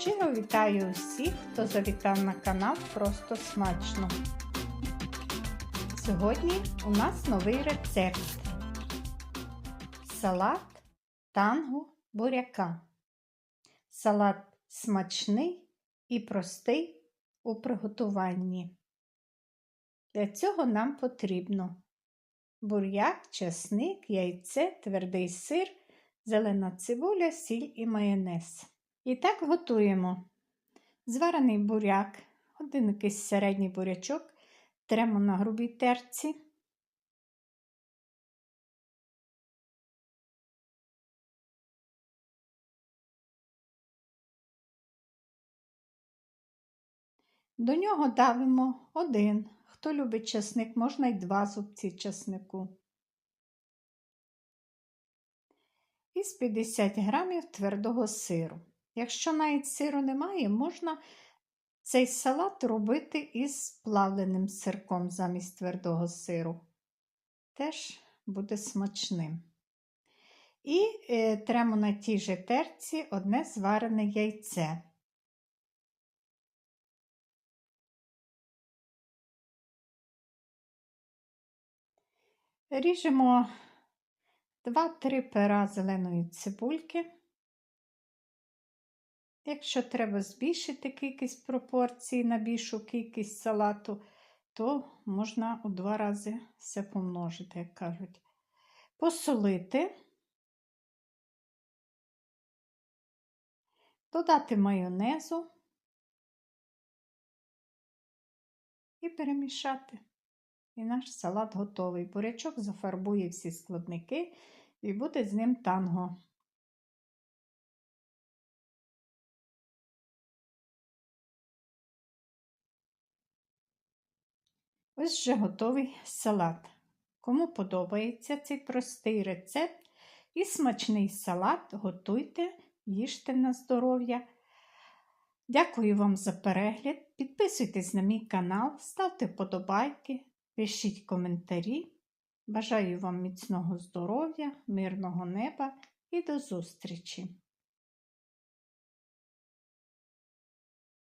Щиро вітаю усіх, хто завітав на канал Просто Смачно. Сьогодні у нас новий рецепт. Салат танго буряка. Салат смачний і простий у приготуванні. Для цього нам потрібно буряк, чесник, яйце, твердий сир, зелена цибуля, сіль і майонез. І так готуємо зварений буряк, один якийсь середній бурячок, тремо на грубій терці. До нього давимо один. Хто любить чесник, можна й два зубці чеснику. Із 50 грамів твердого сиру. Якщо навіть сиру немає, можна цей салат робити із плавленим сирком замість твердого сиру. Теж буде смачним. І е, тремо на тій же терці одне зварене яйце. Ріжемо 2-3 пера зеленої цибульки. Якщо треба збільшити кількість пропорцій на більшу кількість салату, то можна у два рази все помножити, як кажуть. Посолити, додати майонезу і перемішати. І наш салат готовий. Бурячок зафарбує всі складники і буде з ним танго. Ось вже готовий салат. Кому подобається цей простий рецепт і смачний салат, готуйте, їжте на здоров'я. Дякую вам за перегляд. Підписуйтесь на мій канал, ставте вподобайки, пишіть коментарі. Бажаю вам міцного здоров'я, мирного неба і до зустрічі!